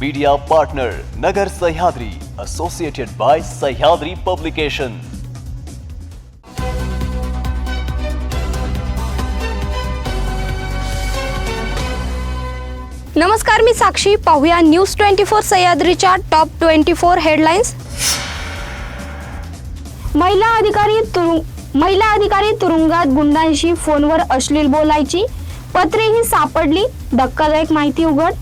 Media partner Nagar Sahyadri associated by Sahyadri publication नमस्कार मी साक्षी. पाहूया न्यूज ट्वेंटी फोर सह्याद्रीच्या टॉप ट्वेंटी फोर हेडलाईन्स महिला अधिकारी तुरुंग महिला अधिकारी तुरुंगात गुंडांशी फोनवर अश्लील बोलायची. पत्रेही सापडली. धक्कादायक माहिती उघड.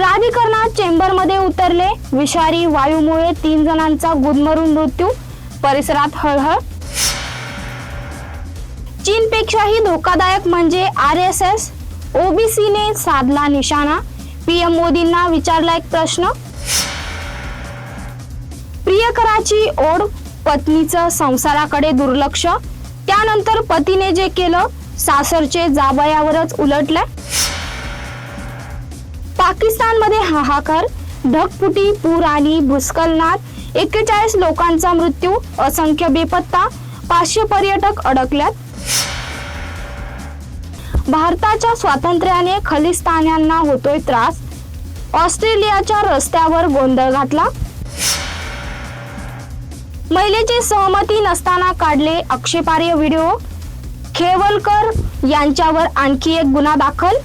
प्राधिकरणात चेंबरमध्ये उतरले. विषारी वायूमुळे तीन जणांचा गुदमरून मृत्यू. परिसरात हळहळ. चीनपेक्षाही धोकादायक म्हणजे आर एस एस ओबीसीने साधला निशाणा. पीएम मोदींना विचारला एक प्रश्न. प्रियकराची ओढ पत्नीचं संसाराकडे दुर्लक्ष. त्यानंतर पतीने जे केलं सासरचे जाबयावरच उलटलं. पाकिस्तानमध्ये हाहाकार ढगफुटी पूर आणि भूस्खलनात एक्केचाळीस लोकांचा मृत्यू असंख्य बेपत्ता पाचशे पर्यटक अडकल्यात. भारताच्या स्वातंत्र्याने खलिस्तान्यांना होतोय त्रास. ऑस्ट्रेलियाच्या रस्त्यावर गोंधळ घातला. महिलेची सहमती नसताना काढले आक्षेपार्ह व्हिडिओ. खेवलकर यांच्यावर आणखी एक गुन्हा दाखल.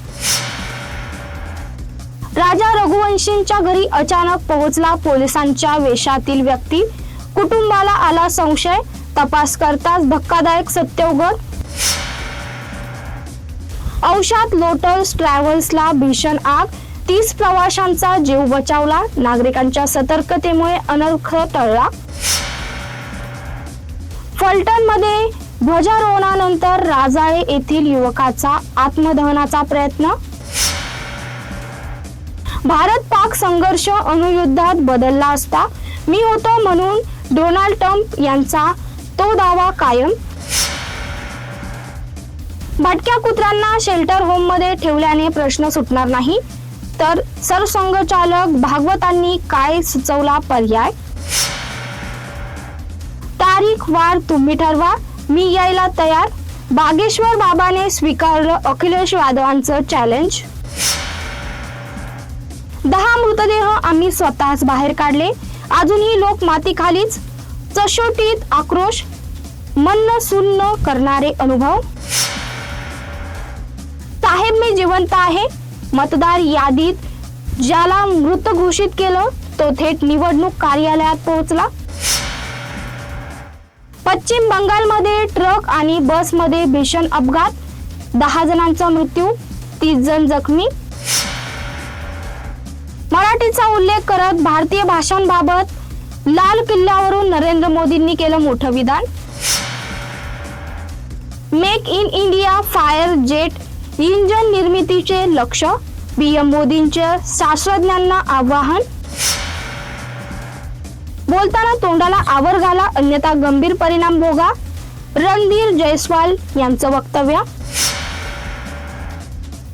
राजा रघुवंशींच्या घरी अचानक पोहोचला पोलिसांच्या वेशातील व्यक्ती. कुटुंबाला आला संशय तपास करताच धक्कादायक सत्य उघड औषध लोटस ट्रॅव्हल्सला भीषण आग. तीस प्रवाशांचा जीव बचावला नागरिकांच्या सतर्कतेमुळे अनर्थ टळला. फलटणमध्ये ध्वजारोहणानंतर राजाळे येथील युवकाचा आत्मदहनाचा प्रयत्न. संघर्ष अणुयुद्धात बदलला असता मी होतो म्हणून डोनाल्ड ट्रम्प यांचा तो दावा कायम. भटक्या कुत्र्यांना शेल्टर होममध्ये ठेवल्याने प्रश्न सुटणार नाही तर सरसंघचालक भागवतांनी काय सुचवला पर्याय? तारीख वार तुम्ही ठरवा मी यायला तयार. बागेश्वर बाबाने स्वीकारलं अखिलेश यादवांचं चॅलेंज दहा मृतदेह आम्ही स्वतःच बाहेर काढले. अजूनही लोक मातीखालीच चशोटीत आक्रोश मन्न सुन्न करणारे अनुभव. साहेब मी जिवंत आहे. मतदार यादीत ज्याला मृत घोषित केलं तो थेट निवडणूक कार्यालयात पोहोचला. पश्चिम बंगालमध्ये ट्रक आणि बसमध्ये भीषण अपघात. दहा जणांचा मृत्यू तीस जण जखमी. मराठीचा उल्लेख करत भारतीय भाषांबाबत लाल किल्ल्यावरून नरेंद्र मोदींनी केलं मोठं विधान. Make in India fire jet engine निर्मितीचे लक्ष पीएम मोदींचे शास्त्रज्ञांना आवाहन. बोलताना तोंडाला आवर घाला अन्यथा गंभीर परिणाम भोगा. रणधीर जयस्वाल यांचं वक्तव्य.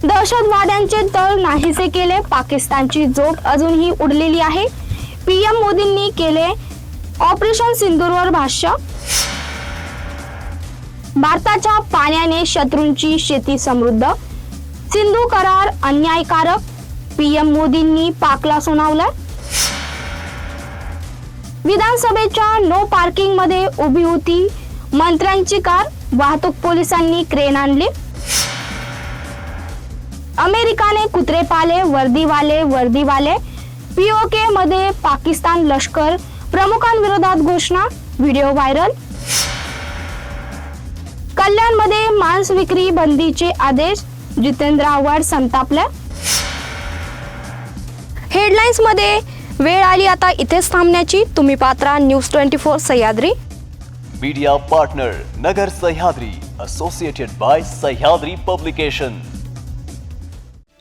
दहशतवाद्यांचे तळ नाहीसे केले. पाकिस्तानची जोड अजूनही उडलेली आहे. पीएम मोदींनी केले ऑपरेशन सिंदूरवर भाष्य. भारताच्या पाण्याने शत्रूंची शेती समृद्ध. सिंधू करार अन्यायकारक. पीएम मोदींनी पाकला सुनावलं. विधानसभेच्या नो पार्किंगमध्ये उभी होती मंत्र्यांची कार. वाहतूक पोलिसांनी क्रेन आणली. अमेरिकाने कुत्रे पाले वर्दीवाले वर्दीवाले पीओके मध्ये पाकिस्तान लष्कर. प्रमुखांविरोधात घोषणा. Video viral. कल्याणमध्ये मांस विक्री बंदीचे आदेश. जितेंद्र आव्हाड संतापल्या हेडलाईन्समध्ये वेळ आली आता इथेच थांबण्याची. तुम्ही Patra news twenty four Sahyadri. Media partner Nagar Sahyadri associated by Sahyadri publication